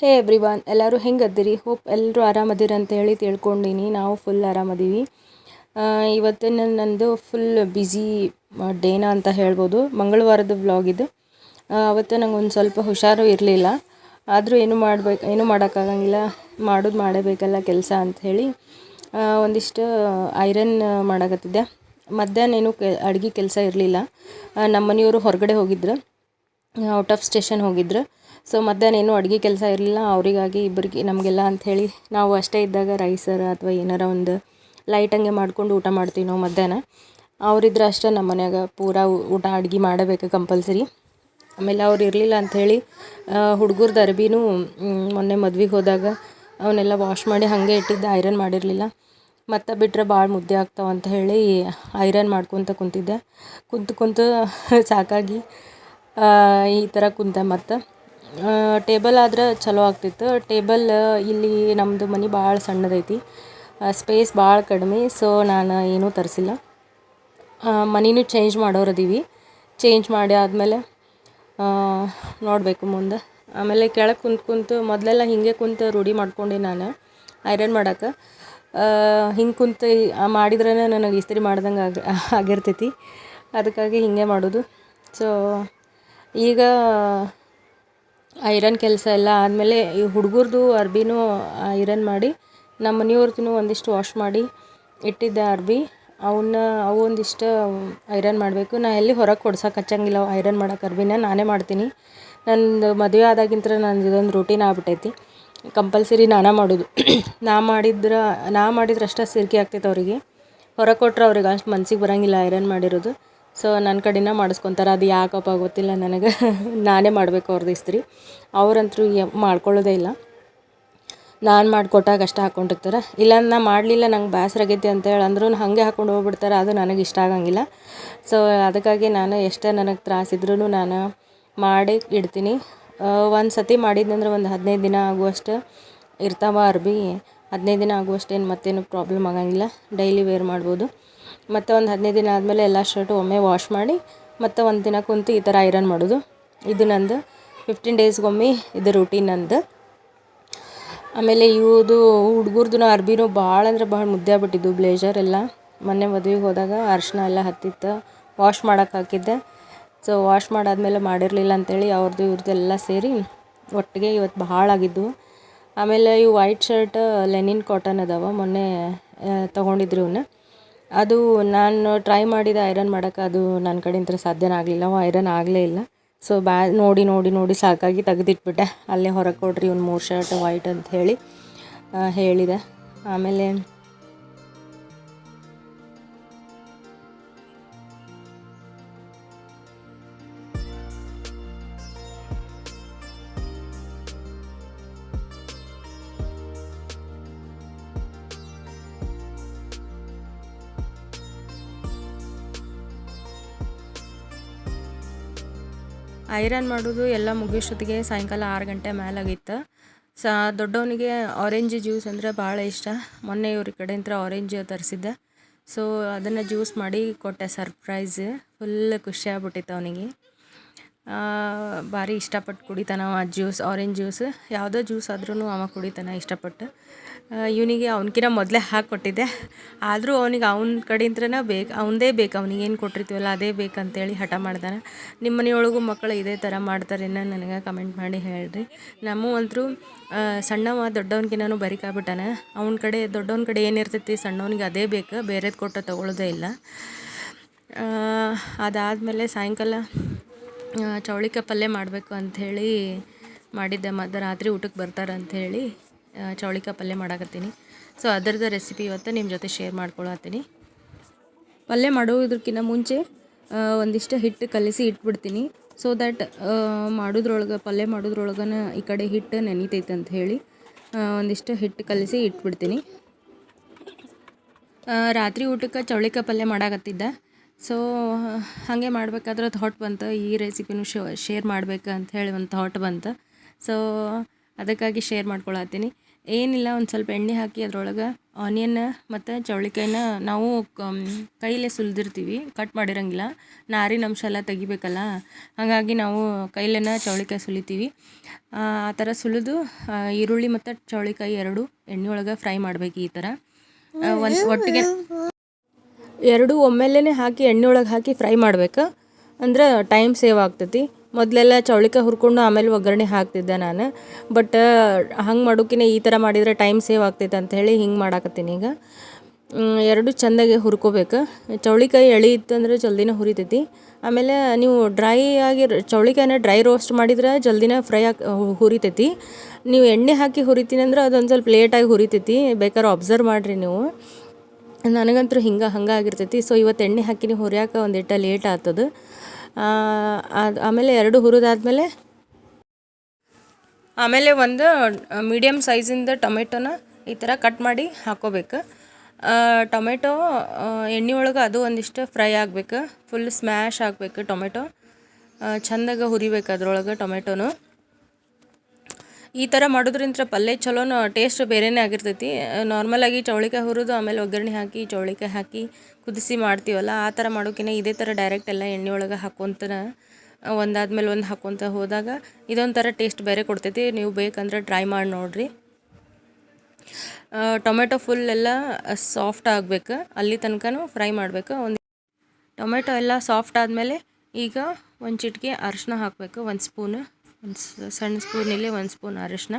ಹೇ every one ಎಲ್ಲರೂ ಹೆಂಗೆ ಅದಿರಿ hope ಎಲ್ಲರೂ ಆರಾಮದಿರಿ ಅಂತ ಹೇಳಿ ತಿಳ್ಕೊಂಡೀನಿ. ನಾವು ಫುಲ್ ಆರಾಮದೀವಿ. ಇವತ್ತಿನ ನಂದು ಫುಲ್ ಬ್ಯುಸಿ ಡೇನ ಅಂತ ಹೇಳ್ಬೋದು. ಮಂಗಳವಾರದ ವ್ಲಾಗ್ ಇದು. ಅವತ್ತು ನಂಗೆ ಒಂದು ಸ್ವಲ್ಪ ಹುಷಾರು ಇರಲಿಲ್ಲ. ಆದರೂ ಏನು ಮಾಡ್ಬೇಕು, ಏನು ಮಾಡೋಕ್ಕಾಗಂಗಿಲ್ಲ. ಮಾಡೋದು ಮಾಡಬೇಕಲ್ಲ ಕೆಲಸ ಅಂಥೇಳಿ ಒಂದಿಷ್ಟು ಐರನ್ ಮಾಡಕತ್ತಿದ್ದೆ. ಮಧ್ಯಾಹ್ನ ಏನು ಕೆ ಅಡುಗೆ ಕೆಲಸ ಇರಲಿಲ್ಲ. ನಮ್ಮ ಮನೆಯವರು ಹೊರಗಡೆ ಹೋಗಿದ್ರು. ಔಟ್ ಆಫ್ ಸ್ಟೇಷನ್ ಹೋಗಿದ್ರು. ಸೊ ಮಧ್ಯಾಹ್ನ ಏನೂ ಅಡುಗೆ ಕೆಲಸ ಇರಲಿಲ್ಲ. ಅವರಿಗಾಗಿ ಇಬ್ಬರಿಗೆ ನಮಗೆಲ್ಲ ಅಂಥೇಳಿ ನಾವು ಅಷ್ಟೇ ಇದ್ದಾಗ ರೈಸರ ಅಥವಾ ಏನಾರ ಒಂದು ಲೈಟ್ ಹಂಗೆ ಮಾಡ್ಕೊಂಡು ಊಟ ಮಾಡ್ತೀವಿ ನಾವು ಮಧ್ಯಾಹ್ನ. ಅವರಿದ್ರೆ ಅಷ್ಟೇ ನಮ್ಮ ಮನ್ಯಾಗ ಪೂರ ಊಟ ಅಡುಗೆ ಮಾಡಬೇಕು ಕಂಪಲ್ಸರಿ ಆಮೇಲೆ ಅವ್ರು ಇರಲಿಲ್ಲ ಅಂಥೇಳಿ ಹುಡುಗರ್ದು ಅರ್ಬಿನೂ ಮೊನ್ನೆ ಮದ್ವೆಗೆ ಹೋದಾಗ ಅವನ್ನೆಲ್ಲ ವಾಶ್ ಮಾಡಿ ಹಾಗೆ ಇಟ್ಟಿದ್ದೆ ಐರನ್ ಮಾಡಿರಲಿಲ್ಲ. ಮತ್ತು ಬಿಟ್ಟರೆ ಭಾಳ ಮುದ್ದೆ ಆಗ್ತಾವೆ ಅಂತ ಹೇಳಿ ಐರನ್ ಮಾಡ್ಕೊತ ಕುಂತಿದ್ದೆ. ಕುಂತು ಕುಂತು ಸಾಕಾಗಿ ಈ ಥರ ಕುಂತೆ ಮತ್ತು. ಟೇಬಲ್ ಆದ್ರೆ ಚಲೋ ಆಗ್ತಿತ್ತು. ಟೇಬಲ್ ಇಲ್ಲಿ ನಮ್ಮದು ಮನೆ ಭಾಳ ಸಣ್ಣದೈತಿ. ಸ್ಪೇಸ್ ಭಾಳ ಕಡಿಮೆ, ಸೊ ನಾನು ಏನೂ ತರಿಸಿಲ್ಲ. ಮನಿನೂ ಚೇಂಜ್ ಮಾಡೋರದೀವಿ. ಚೇಂಜ್ ಮಾಡಿ ಆದಮೇಲೆ ನೋಡಬೇಕು ಮುಂದೆ. ಆಮೇಲೆ ಕೆಳಗೆ ಕುಂತು ಕುಂತು ಮೊದಲೆಲ್ಲ ಹೀಗೆ ಕುಂತು ರೂಢಿ ಮಾಡ್ಕೊಂಡೆ ನಾನು, ಐರನ್ ಮಾಡಕ್ಕೆ ಹಿಂಗೆ ಕುಂತು ಮಾಡಿದ್ರೇ ನನಗೆ ಇಸ್ತ್ರಿ ಮಾಡ್ದಂಗೆ ಆಗ ಆಗಿರ್ತೈತಿ. ಅದಕ್ಕಾಗಿ ಹೀಗೆ ಮಾಡೋದು. ಸೊ ಈಗ ಐರನ್ ಕೆಲಸ ಎಲ್ಲ ಆದಮೇಲೆ ಈ ಹುಡುಗರ್ದು ಅರ್ಬಿನೂ ಐರನ್ ಮಾಡಿ, ನಮ್ಮ ಮನೆಯವ್ರದ್ದು ಒಂದಿಷ್ಟು ವಾಶ್ ಮಾಡಿ ಇಟ್ಟಿದ್ದೆ ಅರ್ಬಿ. ಅವನ್ನ ಅವು ಒಂದಿಷ್ಟು ಐರನ್ ಮಾಡಬೇಕು. ನಾ ಎಲ್ಲಿ ಹೊರಗೆ ಕೊಡ್ಸೋಕೆ ಹಚ್ಚಂಗಿಲ್ಲ ಐರನ್ ಮಾಡೋಕೆ ಅರ್ಬಿನ. ನಾನೇ ಮಾಡ್ತೀನಿ. ನಂದು ಮದುವೆ ಆದಾಗಿಂತ ನಂದು ಇದೊಂದು ರೂಟೀನ್ ಆಗ್ಬಿಟ್ಟೈತಿ ಕಂಪಲ್ಸರಿ ನಾನೇ ಮಾಡೋದು. ನಾ ಮಾಡಿದ್ರೆ ನಾ ಮಾಡಿದ್ರೆ ಅಷ್ಟೇ ಸಿರ್ಕಿ ಆಗ್ತೈತೆ ಅವರಿಗೆ. ಹೊರಗೆ ಕೊಟ್ರೆ ಅವ್ರಿಗೆ ಅಷ್ಟು ಮನ್ಸಿಗೆ ಬರೋಂಗಿಲ್ಲ ಐರನ್ ಮಾಡಿರೋದು. ಸೊ ನನ್ನ ಕಡೆನ ಮಾಡಿಸ್ಕೊತಾರೆ. ಅದು ಯಾಕಪ್ಪ ಗೊತ್ತಿಲ್ಲ ನನಗೆ. ನಾನೇ ಮಾಡಬೇಕು ಅವ್ರದ್ದು ಇಸ್ತ್ರಿ. ಅವ್ರಂತೂ ಮಾಡ್ಕೊಳ್ಳೋದೇ ಇಲ್ಲ. ನಾನು ಮಾಡಿಕೊಟ್ಟಾಗ ಅಷ್ಟೇ ಹಾಕ್ಕೊಂಡಿರ್ತಾರೆ ಇಲ್ಲ ನಾ ಮಾಡಲಿಲ್ಲ, ನಂಗೆ ಬೇಸರ ಆಗೈತಿ ಅಂತ ಹೇಳಿ ಅಂದ್ರೂ ಹಾಗೆ ಹಾಕ್ಕೊಂಡು ಹೋಗ್ಬಿಡ್ತಾರೆ. ಅದು ನನಗೆ ಇಷ್ಟ ಆಗಂಗಿಲ್ಲ. ಸೊ ಅದಕ್ಕಾಗಿ ನಾನು ಎಷ್ಟೇ ನನಗೆ ತ್ರಾಸಿದ್ರೂ ನಾನು ಮಾಡಿ ಇಡ್ತೀನಿ. ಒಂದು ಸತಿ ಮಾಡಿದ್ನಂದ್ರೆ ಒಂದು ಹದಿನೈದು ದಿನ ಆಗುವಷ್ಟು ಇರ್ತಾವ ಅರ್ಬಿ. ಹದಿನೈದು ದಿನ ಆಗುವಷ್ಟು ಏನು ಮತ್ತೇನು ಪ್ರಾಬ್ಲಮ್ ಆಗಂಗಿಲ್ಲ. ಡೈಲಿ ವೇರ್ ಮಾಡ್ಬೋದು. ಮತ್ತು ಒಂದು ಹದಿನೈದು ದಿನ ಆದಮೇಲೆ ಎಲ್ಲ ಶರ್ಟು ಒಮ್ಮೆ ವಾಶ್ ಮಾಡಿ, ಮತ್ತು ಒಂದು ದಿನ ಕುಂತು ಈ ಥರ ಐರನ್ ಮಾಡೋದು. ಇದು ನಂದು. ಫಿಫ್ಟೀನ್ ಡೇಸ್ಗೊಮ್ಮೆ ಇದು ರೂಟೀನ್ ನಂದು. ಆಮೇಲೆ ಇವುದು ಹುಡುಗರ್ದು ಅರ್ಬಿನೂ ಭಾಳ ಅಂದ್ರೆ ಭಾಳ ಮುದ್ದೆ ಆಗ್ಬಿಟ್ಟಿದ್ದು, ಬ್ಲೇಜರ್ ಎಲ್ಲ. ಮೊನ್ನೆ ಮದುವೆಗೆ ಹೋದಾಗ ಅರ್ಶಿನ ಎಲ್ಲ ಹತ್ತಿತ್ತು. ವಾಶ್ ಮಾಡೋಕೆ ಹಾಕಿದ್ದೆ. ಸೊ ವಾಶ್ ಮಾಡಾದಮೇಲೆ ಮಾಡಿರಲಿಲ್ಲ ಅಂತೇಳಿ ಅವ್ರದ್ದು ಇವ್ರದ್ದೆಲ್ಲ ಸೇರಿ ಒಟ್ಟಿಗೆ ಇವತ್ತು ಭಾಳ ಆಗಿದ್ದು. ಆಮೇಲೆ ಇವು ವೈಟ್ ಶರ್ಟ್ ಲೆನಿನ್ ಕಾಟನ್ ಅದಾವ, ಮೊನ್ನೆ ತೊಗೊಂಡಿದ್ರು ಇವನ್ನ ಅದು ನಾನು ಟ್ರೈ ಮಾಡಿದ ಐರನ್ ಮಾಡೋಕೆ ಅದು ನನ್ನ ಕಡೆಯಿಂದ ಸಾಧ್ಯನ ಆಗಲಿಲ್ಲ ಐರನ್ ಆಗಲೇ ಇಲ್ಲ. ಸೊ ಬ್ಯಾ ನೋಡಿ ನೋಡಿ ನೋಡಿ ಸಾಕಾಗಿ ತೆಗೆದಿಟ್ಬಿಟ್ಟೆ. ಅಲ್ಲೇ ಹೊರಗೆ ಕೊಡ್ರಿ ಇವ್ನು ಮೂರು ಶರ್ಟ್ ವೈಟ್ ಅಂತ ಹೇಳಿ ಹೇಳಿದೆ. ಆಮೇಲೆ ಐರನ್ ಮಾಡೋದು ಎಲ್ಲ ಮುಗಿಯೋಷ್ಟೊತ್ತಿಗೆ ಸಾಯಂಕಾಲ ಆರು ಗಂಟೆ ಮೇಲಾಗಿತ್ತು ಸ, ದೊಡ್ಡವನಿಗೆ ಆರೆಂಜ್ ಜ್ಯೂಸ್ ಅಂದರೆ ಭಾಳ ಇಷ್ಟ. ಮೊನ್ನೆ ಇವ್ರ ಕಡೆಯಿಂದ ಆರೆಂಜ್ ತರಿಸಿದ್ದೆ. ಸೊ ಅದನ್ನು ಜ್ಯೂಸ್ ಮಾಡಿ ಕೊಟ್ಟೆ ಸರ್ಪ್ರೈಸ್ ಫುಲ್ ಖುಷಿ ಆಗ್ಬಿಟ್ಟಿತ್ತು ಅವನಿಗೆ. ಭಾರಿ ಇಷ್ಟಪಟ್ಟು ಕುಡಿತಾನೆ ಅವ ಜ್ಯೂಸ್ ಆರೆಂಜ್ ಜ್ಯೂಸ್ ಯಾವುದೋ ಜ್ಯೂಸ್ ಆದ್ರೂ ಅವ ಕುಡಿತಾನೆ ಇಷ್ಟಪಟ್ಟು. ಇವನಿಗೆ ಅವನಕಿನ ಮೊದಲೇ ಹಾಕಿ ಕೊಟ್ಟಿದ್ದೆ. ಆದರೂ ಅವನಿಗೆ ಅವನ ಕಡೆಯಿಂದನೇ ಬೇಕು, ಅವನದೇ ಬೇಕು. ಅವನಿಗೆ ಏನು ಕೊಟ್ಟಿರ್ತೀವಲ್ಲ ಅದೇ ಬೇಕಂತೇಳಿ ಹಠ ಮಾಡ್ದಾನೆ. ನಿಮ್ಮ ಮನೆಯೊಳಗೂ ಮಕ್ಕಳು ಇದೇ ಥರ ಮಾಡ್ತಾರೇನೋ ನನಗೆ ಕಮೆಂಟ್ ಮಾಡಿ ಹೇಳ್ರಿ. ನಮ್ಮ ಅಂತರೂ ಸಣ್ಣವ ದೊಡ್ಡವನಿಗಿನ್ನೂ ಬರಿಕಾಗ್ಬಿಟ್ಟಾನೆ. ಅವನ ಕಡೆ, ದೊಡ್ಡವನ ಕಡೆ ಏನಿರ್ತೈತಿ ಸಣ್ಣವನಿಗೆ ಅದೇ ಬೇಕು. ಬೇರೆದು ಕೊಟ್ಟು ತೊಗೊಳ್ಳೋದೇ ಇಲ್ಲ. ಅದಾದಮೇಲೆ ಸಾಯಂಕಾಲ ಚೌಳಿಕಾಯಿ ಪಲ್ಯ ಮಾಡಬೇಕು ಅಂಥೇಳಿ ಮಾಡಿದ್ದೆ ಮತ್ತು ರಾತ್ರಿ ಊಟಕ್ಕೆ ಬರ್ತಾರೆ ಅಂಥೇಳಿ ಚೌಳಿಕಾಯಿ ಪಲ್ಯ ಮಾಡಾಕತ್ತೀನಿ. ಸೊ ಅದರದ್ದು ರೆಸಿಪಿ ಇವತ್ತು ನಿಮ್ಮ ಜೊತೆ ಶೇರ್ ಮಾಡ್ಕೊಳತ್ತೀನಿ. ಪಲ್ಯ ಮಾಡೋದಕ್ಕಿಂತ ಮುಂಚೆ ಒಂದಿಷ್ಟು ಹಿಟ್ಟು ಕಲಿಸಿ ಇಟ್ಬಿಡ್ತೀನಿ. ಸೊ ದ್ಯಾಟ್ ಮಾಡೋದ್ರೊಳಗೆ, ಪಲ್ಯ ಮಾಡೋದ್ರೊಳಗನ ಈ ಕಡೆ ಹಿಟ್ಟು ನೆನೀತೈತೆ ಅಂತ ಹೇಳಿ ಒಂದಿಷ್ಟು ಹಿಟ್ಟು ಕಲಿಸಿ ಇಟ್ಬಿಡ್ತೀನಿ. ರಾತ್ರಿ ಊಟಕ್ಕೆ ಚೌಳಿಕಾಯಿ ಪಲ್ಯ ಮಾಡಾಕತ್ತಿದ್ದೆ. ಸೊ ಹಾಗೆ ಮಾಡಬೇಕಾದ್ರೆ ಥಾಟ್ ಬಂತು, ಈ ರೆಸಿಪಿನೂ ಶೇರ್ ಮಾಡ್ಬೇಕು ಅಂತ ಹೇಳಿ ಒಂದು ಥಾಟ್ ಬಂತು. ಸೊ ಅದಕ್ಕಾಗಿ ಶೇರ್ ಮಾಡ್ಕೊಳತ್ತೀನಿ. ಏನಿಲ್ಲ, ಒಂದು ಸ್ವಲ್ಪ ಎಣ್ಣೆ ಹಾಕಿ ಅದರೊಳಗೆ ಆನಿಯನ್ ಮತ್ತು ಚೌಳಿಕಾಯಿನ ನಾವು ಕೈಲೇ ಸುಲಿದಿರ್ತೀವಿ ಕಟ್ ಮಾಡಿರಂಗಿಲ್ಲ. ನಾರಿನ ಅಂಶ ಎಲ್ಲ ತೆಗಿಬೇಕಲ್ಲ, ಹಾಗಾಗಿ ನಾವು ಕೈಲೇನ ಚೌಳಿಕಾಯಿ ಸುಲಿತೀವಿ. ಆ ಥರ ಸುಲಿದು ಈರುಳ್ಳಿ ಮತ್ತು ಚೌಳಿಕಾಯಿ ಎರಡು ಎಣ್ಣೆ ಒಳಗೆ ಫ್ರೈ ಮಾಡ್ಬೇಕು ಈ ಥರ ಒಂದು ಒಟ್ಟಿಗೆ ಎರಡು ಒಮ್ಮೆಲೇ ಹಾಕಿ ಎಣ್ಣೆ ಒಳಗೆ ಹಾಕಿ ಫ್ರೈ ಮಾಡ್ಬೇಕು. ಅಂದ್ರೆ ಟೈಮ್ ಸೇವ್ ಆಗ್ತೈತಿ. ಮೊದಲೆಲ್ಲ ಚೌಳಿಕಾಯಿ ಹುರ್ಕೊಂಡು ಆಮೇಲೆ ಒಗ್ಗರಣೆ ಹಾಕ್ತಿದ್ದೆ ನಾನು. ಬಟ್ ಹಂಗೆ ಮಾಡೋಕಿನ ಈ ಥರ ಮಾಡಿದರೆ ಟೈಮ್ ಸೇವ್ ಆಗ್ತೈತೆ ಅಂತ ಹೇಳಿ ಹಿಂಗೆ ಮಾಡಾಕತ್ತೀನಿ ಈಗ. ಎರಡು ಚೆಂದಾಗಿ ಹುರ್ಕೋಬೇಕು. ಚೌಳಿಕಾಯಿ ಎಳಿ ಇತ್ತಂದ್ರೆ ಜಲ್ದಿನ ಹುರಿತೈತಿ. ಆಮೇಲೆ ನೀವು ಡ್ರೈ ಆಗಿ ಚೌಳಿಕಾಯಿನ ಡ್ರೈ ರೋಸ್ಟ್ ಮಾಡಿದ್ರೆ ಜಲ್ದಿನ ಫ್ರೈ ಆಗಿ ಹುರಿತೈತಿ. ನೀವು ಎಣ್ಣೆ ಹಾಕಿ ಹುರಿತೀನಿ ಅಂದ್ರೆ ಅದೊಂದು ಸ್ವಲ್ಪ ಲೇಟಾಗಿ ಹುರಿತೈತಿ. ಬೇಕಾದ್ರೆ ಅಬ್ಸರ್ವ್ ಮಾಡಿರಿ ನೀವು. ನನಗಂತೂ ಹಿಂಗೆ ಹಂಗೆ ಆಗಿರ್ತೈತಿ ಸೊ ಇವತ್ತು ಎಣ್ಣೆ ಹಾಕಿನಿ, ಹುರಿಯಾಕ ಒಂದಿಟ್ಟ ಲೇಟ್ ಆಗ್ತದ ಅದು ಆಮೇಲೆ ಎರಡು ಹುರಿದಾದ್ಮೇಲೆ ಆಮೇಲೆ ಒಂದು ಮೀಡಿಯಮ್ ಸೈಜಿಂದ ಟೊಮೆಟೊನ ಈ ಥರ ಕಟ್ ಮಾಡಿ ಹಾಕೋಬೇಕು. ಟೊಮೆಟೊ ಎಣ್ಣೆ ಒಳಗೆ ಅದು ಒಂದಿಷ್ಟು ಫ್ರೈ ಆಗಬೇಕು. ಫುಲ್ ಸ್ಮ್ಯಾಶ್ ಆಗಬೇಕು ಟೊಮೆಟೊ. ಚಂದಾಗ ಹುರಿಬೇಕು ಅದ್ರೊಳಗೆ ಟೊಮೆಟೊನು. ಈ ಥರ ಮಾಡೋದ್ರಿಂದ ಪಲ್ಯ ಚಲೋನ ಟೇಸ್ಟ್ ಬೇರೆನೇ ಆಗಿರ್ತೈತಿ. ನಾರ್ಮಲಾಗಿ ಚೌಳಿಕಾಯಿ ಹುರಿದು, ಆಮೇಲೆ ಒಗ್ಗರಣೆ ಹಾಕಿ, ಚೌಳಿಕಾಯಿ ಹಾಕಿ ಕುದಿಸಿ ಮಾಡ್ತೀವಲ್ಲ, ಆ ಥರ ಮಾಡೋಕಿನ ಇದೇ ಥರ ಡೈರೆಕ್ಟ್ ಎಲ್ಲ ಎಣ್ಣೆ ಒಳಗೆ ಹಾಕೊಂತ ಒಂದಾದ್ಮೇಲೆ ಒಂದು ಹಾಕೊತ ಹೋದಾಗ ಇದೊಂಥರ ಟೇಸ್ಟ್ ಬೇರೆ ಕೊಡ್ತೈತಿ. ನೀವು ಬೇಕಂದ್ರೆ ಟ್ರೈ ಮಾಡಿ ನೋಡಿರಿ. ಟೊಮೆಟೊ ಫುಲ್ ಎಲ್ಲ ಸಾಫ್ಟ್ ಆಗಬೇಕು. ಅಲ್ಲಿ ತನಕನೂ ಫ್ರೈ ಮಾಡಬೇಕು. ಒಂದು ಟೊಮೆಟೊ ಎಲ್ಲ ಸಾಫ್ಟ್ ಆದಮೇಲೆ ಈಗ ಒಂದು ಚಿಟಿಕೆ ಅರಿಶಿನ ಹಾಕಬೇಕು, ಒಂದು ಸ್ಪೂನ್ ಒಂದು ಸಣ್ಣ ಸ್ಪೂನಲ್ಲಿ ಒಂದು ಸ್ಪೂನ್ ಅರಿಶಿನ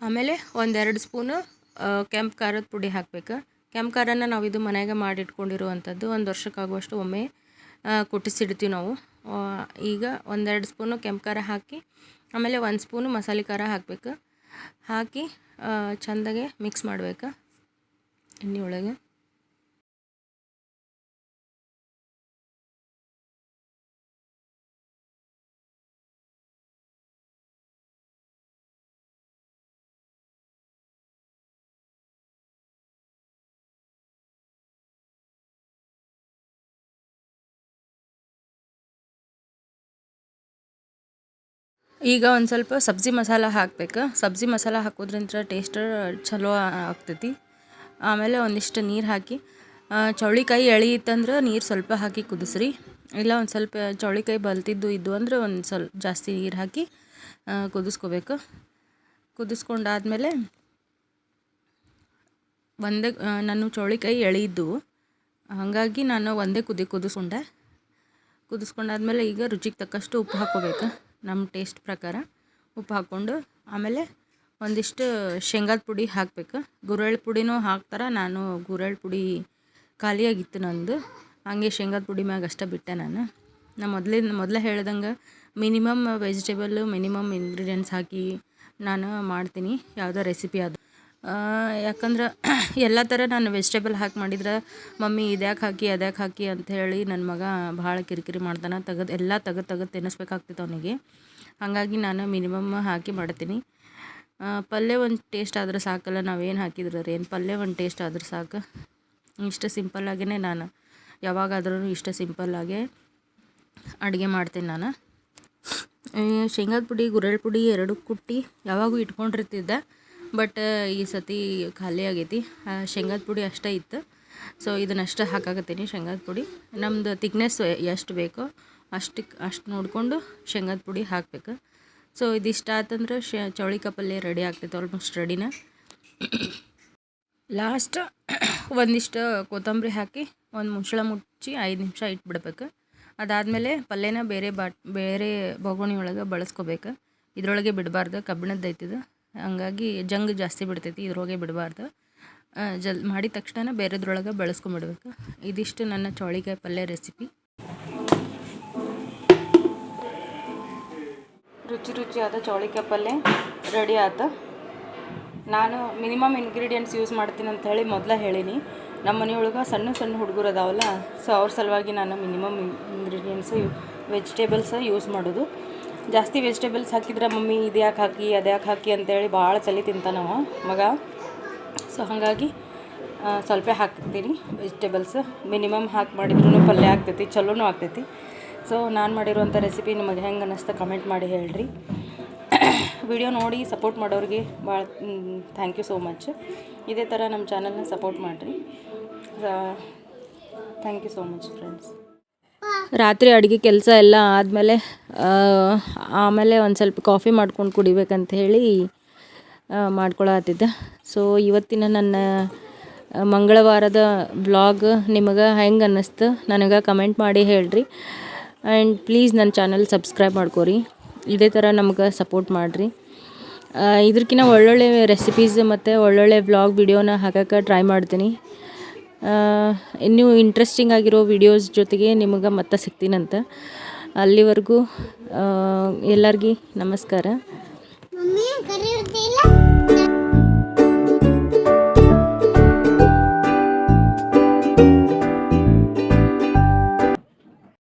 ಆಮೇಲೆ ಒಂದೆರಡು ಸ್ಪೂನು ಕೆಂಪು ಖಾರದ ಪುಡಿ ಹಾಕಬೇಕು. ಕೆಂಪು ಖಾರನ ನಾವು ಇದು ಮಾಡಿ ಮಾಡಿಟ್ಕೊಂಡಿರುವಂಥದ್ದು ಒಂದು ವರ್ಷಕ್ಕಾಗುವಷ್ಟು ಒಮ್ಮೆ ಕುಟ್ಟಿಸಿಡ್ತೀವಿ ನಾವು. ಈಗ ಒಂದೆರಡು ಸ್ಪೂನು ಕೆಂಪು ಖಾರ ಹಾಕಿ, ಆಮೇಲೆ ಒಂದು ಸ್ಪೂನು ಮಸಾಲೆ ಖಾರ ಹಾಕಬೇಕು. ಹಾಕಿ ಚೆಂದಾಗೆ ಮಿಕ್ಸ್ ಮಾಡಬೇಕು. ಎಣ್ಣೆ ಒಳಗೆ. ಈಗ ಒಂದು ಸ್ವಲ್ಪ ಸಬ್ಜಿ ಮಸಾಲ ಹಾಕ್ಬೇಕು. ಸಬ್ಜಿ ಮಸಾಲ ಹಾಕೋದ್ರಿಂದ ಟೇಸ್ಟ್ ಚಲೋ ಆಗ್ತೈತಿ. ಆಮೇಲೆ ಒಂದಿಷ್ಟು ನೀರು ಹಾಕಿ ಚೌಳಿಕಾಯಿ ಎಳೆ ಇತ್ತಂದ್ರೆ ನೀರು ಸ್ವಲ್ಪ ಹಾಕಿ ಕುದಿಸ್ರಿ. ಇಲ್ಲ ಒಂದು ಸ್ವಲ್ಪ ಚೌಳಿಕಾಯಿ ಬಲ್ತಿದ್ದು ಇದ್ದು ಅಂದ್ರೆ ಒಂದು ಸ್ವಲ್ಪ ಜಾಸ್ತಿ ನೀರು ಹಾಕಿ ಕುದಿಸ್ಕೋಬೇಕು. ಕುದಿಸ್ಕೊಂಡಾದ್ಮೇಲೆ ಒಂದೇ ನಾನು ಚೌಳಿಕಾಯಿ ಎಳೆಯಿದ್ದು ಹಾಗಾಗಿ ನಾನು ಒಂದೇ ಕುದಿ, ಕುದಿಸ್ಕೊಂಡೆ. ಕುದಿಸ್ಕೊಂಡಾದ್ಮೇಲೆ ಈಗ ರುಚಿಗೆ ತಕ್ಕಷ್ಟು ಉಪ್ಪು ಹಾಕ್ಕೋಬೇಕು ನಮ್ಮ ಟೇಸ್ಟ್ ಪ್ರಕಾರ ಉಪ್ಪು ಹಾಕ್ಕೊಂಡು ಆಮೇಲೆ ಒಂದಿಷ್ಟು ಶೇಂಗಾದ ಪುಡಿ ಹಾಕಬೇಕು. ಗುರೆಳ್ಳು ಪುಡಿನೂ ಹಾಕ್ತಾರೆ ನಾನು ಗುರೆಳ್ಳು ಪುಡಿ ಖಾಲಿಯಾಗಿತ್ತು ನಂದು. ಹಾಗೆ ಶೇಂಗಾದ ಪುಡಿ ಮ್ಯಾಗ ಅಷ್ಟೇ ಬಿಟ್ಟೆ ನಾನು. ನಾ ಮೊದಲಿನ ಮೊದಲೇ ಹೇಳ್ದಂಗೆ ಮಿನಿಮಮ್ ವೆಜಿಟೇಬಲ್ಲು ಮಿನಿಮಮ್ ಇಂಗ್ರೀಡಿಯೆಂಟ್ಸ್ ಹಾಕಿ ನಾನು ಮಾಡ್ತೀನಿ. ಯಾವುದೋ ರೆಸಿಪಿ ಅದು ಆ, ಯಾಕಂದ್ರೆ ಎಲ್ಲ ಥರ ನಾನು ವೆಜಿಟೇಬಲ್ ಹಾಕಿ ಮಾಡಿದ್ರೆ ಮಮ್ಮಿ ಇದ್ಯಾಕೆ ಹಾಕಿ ಅದ್ಯಾಕೆ ಹಾಕಿ ಅಂತ ಹೇಳಿ ನನ್ನ ಮಗ ಭಾಳ ಕಿರಿಕಿರಿ ಮಾಡ್ತಾನೆ ತೆಗೆದು ಎಲ್ಲ ತೆಗೆದು ತೆಗೆದು ತಿನ್ನಿಸ್ಬೇಕಾಗ್ತಿತ್ತು ಅವನಿಗೆ. ಹಾಗಾಗಿ ನಾನು ಮಿನಿಮಮ್ ಹಾಕಿ ಮಾಡ್ತೀನಿ. ಪಲ್ಯ ಒಂದು ಟೇಸ್ಟ್ ಆದ್ರೆ ಸಾಕಲ್ಲ, ನಾವೇನು ಹಾಕಿದ್ರೆ ಏನು? ಪಲ್ಯ ಒಂದು ಟೇಸ್ಟ್ ಆದ್ರೆ ಸಾಕು. ಇಷ್ಟು ಸಿಂಪಲ್ಲಾಗೇ ನಾನು. ಯಾವಾಗಾದ್ರೂ ಇಷ್ಟು ಸಿಂಪಲ್ಲಾಗೆ ಅಡುಗೆ ಮಾಡ್ತೀನಿ ನಾನು. ಶೇಂಗಾದ ಪುಡಿ ಗುರೆಳ್ಳು ಪುಡಿ ಎರಡು ಕುಟ್ಟಿ ಯಾವಾಗೂ ಇಟ್ಕೊಂಡಿರ್ತಿದ್ದೆ. ಬಟ್, ಈ ಸತಿ ಖಾಲಿ ಆಗೈತಿ. ಶೇಂಗಾದ ಪುಡಿ ಅಷ್ಟೇ ಇತ್ತು. ಸೊ ಇದನ್ನಷ್ಟೇ ಹಾಕಾಕತ್ತೀನಿ, ಶೇಂಗಾದ ಪುಡಿ. ನಮ್ದು ತಿಕ್ನೆಸ್ ಎಷ್ಟು ಬೇಕೋ ಅಷ್ಟಕ್ಕೆ ಅಷ್ಟು ನೋಡಿಕೊಂಡು ಶೇಂಗಾದ ಪುಡಿ ಹಾಕಬೇಕು. ಸೊ ಇದಿಷ್ಟ ಆತಂದ್ರೆ ಶೇ ಚೌಳಿಕಾಯಿ ಪಲ್ಯ ರೆಡಿ ಆಗ್ತೈತೆ ಆಲ್ಮೋಸ್ಟ್ ರೆಡಿನ ಲಾಸ್ಟ್ ಒಂದಿಷ್ಟು ಕೊತ್ತಂಬರಿ ಹಾಕಿ ಒಂದು ಮುಚ್ಚಳ ಮುಚ್ಚಿ ಐದು ನಿಮಿಷ ಇಟ್ಬಿಡ್ಬೇಕು. ಅದಾದಮೇಲೆ ಪಲ್ಯನ ಬೇರೆ ಬಾಟ್, ಬೇರೆ ಬೊಗಣಿ ಒಳಗೆ ಬಳಸ್ಕೋಬೇಕು. ಇದರೊಳಗೆ ಬಿಡಬಾರ್ದು ಕಬ್ಬಿಣದ್ದು ಐತಿದು ಹಂಗಾಗಿ ಜಂಗ್ ಜಾಸ್ತಿ ಬಿಡ್ತೈತಿ ಇದ್ರೊಳಗೆ ಬಿಡಬಾರ್ದು. ಜಲ್ ಮಾಡಿದ ತಕ್ಷಣ ಬೇರೆದ್ರೊಳಗೆ ಬಳಸ್ಕೊಂಬಿಡ್ಬೇಕು ಇದಿಷ್ಟು ನನ್ನ ಚೌಳಿಕಾಯಿ ಪಲ್ಯ ರೆಸಿಪಿ. ರುಚಿ ರುಚಿಯಾದ ಚೌಳಿಕಾಯಿ ಪಲ್ಯ ರೆಡಿ ಆಯ್ತು ನಾನು ಮಿನಿಮಮ್ ಇಂಗ್ರೀಡಿಯೆಂಟ್ಸ್ ಯೂಸ್ ಮಾಡ್ತೀನಿ ಅಂತ ಹೇಳಿ ಮೊದಲೇ ಹೇಳೀನಿ. ನಮ್ಮ ಮನೆಯೊಳಗೆ ಸಣ್ಣ ಸಣ್ಣ ಹುಡುಗರು ಅದಾವಲ್ಲ, ಸೊ ಅವ್ರ ಸಲುವಾಗಿ ನಾನು ಮಿನಿಮಮ್ ಇಂಗ್ರೀಡಿಯೆಂಟ್ಸ್, ವೆಜಿಟೇಬಲ್ಸ್ ಯೂಸ್ ಮಾಡೋದು. ಜಾಸ್ತಿ ವೆಜಿಟೇಬಲ್ಸ್ ಹಾಕಿದ್ರೆ ಮಮ್ಮಿ ಇದು ಯಾಕೆ ಹಾಕಿ, ಅದು ಯಾಕೆ ಹಾಕಿ ಅಂತೇಳಿ ಭಾಳ ತಲೆ ತಿಂತಾನವ ಮಗ. ಸೊ ಹಾಗಾಗಿ ಸ್ವಲ್ಪ ಹಾಕ್ತೀನಿ ವೆಜಿಟೇಬಲ್ಸ್. ಮಿನಿಮಮ್ ಹಾಕಿ ಮಾಡಿದ್ರೂ ಪಲ್ಯ ಆಗ್ತೈತಿ, ಚಲೋನು ಆಗ್ತೈತಿ. ಸೊ ನಾನು ಮಾಡಿರುವಂಥ ರೆಸಿಪಿ ನಿಮಗೆ ಹೆಂಗೆ ಅನ್ನಿಸ್ತಾ ಕಮೆಂಟ್ ಮಾಡಿ ಹೇಳ್ರಿ. ವಿಡಿಯೋ ನೋಡಿ ಸಪೋರ್ಟ್ ಮಾಡೋರಿಗೆ ಭಾಳ ಥ್ಯಾಂಕ್ ಯು ಸೋ ಮಚ್ ಇದೇ ಥರ ನಮ್ಮ ಚಾನಲ್ನ ಸಪೋರ್ಟ್ ಮಾಡಿರಿ. Thank you so much friends ರಾತ್ರಿ ಅಡುಗೆ ಕೆಲಸ ಎಲ್ಲ ಆದಮೇಲೆ ಆಮೇಲೆ ಒಂದು ಸ್ವಲ್ಪ ಕಾಫಿ ಮಾಡ್ಕೊಂಡು ಕುಡಿಬೇಕಂತ ಹೇಳಿ ಮಾಡ್ಕೊಳತ್ತಿದ್ದೆ ಸೊ ಇವತ್ತಿನ ನನ್ನ ಮಂಗಳವಾರದ ಬ್ಲಾಗ್ ನಿಮಗೆ ಹೆಂಗೆ ಅನ್ನಿಸ್ತು ನನಗೆ ಕಮೆಂಟ್ ಮಾಡಿ ಹೇಳ್ರಿ. ಆ್ಯಂಡ್ ಪ್ಲೀಸ್ ನನ್ನ ಚಾನಲ್ ಸಬ್ಸ್ಕ್ರೈಬ್ ಮಾಡ್ಕೊರಿ. ಇದೇ ಥರ ನಮ್ಗೆ ಸಪೋರ್ಟ್ ಮಾಡಿರಿ. ಇದಕ್ಕಿಂತ ಒಳ್ಳೊಳ್ಳೆ ರೆಸಿಪೀಸ್ ಮತ್ತು ಒಳ್ಳೊಳ್ಳೆ ವ್ಲಾಗ್ ವಿಡಿಯೋನ ಹಾಕಕ್ಕೆ ಟ್ರೈ ಮಾಡ್ತೀನಿ. ಇನ್ನೂ ಇಂಟ್ರೆಸ್ಟಿಂಗ್ ಆಗಿರೋ ವಿಡಿಯೋಸ್ ಜೊತೆಗೆ ನಿಮಗೆ ಮತ್ತೆ ಸಿಗ್ತೀನಂತ. ಅಲ್ಲಿವರೆಗೂ ಎಲ್ಲರಿಗೂ ನಮಸ್ಕಾರ.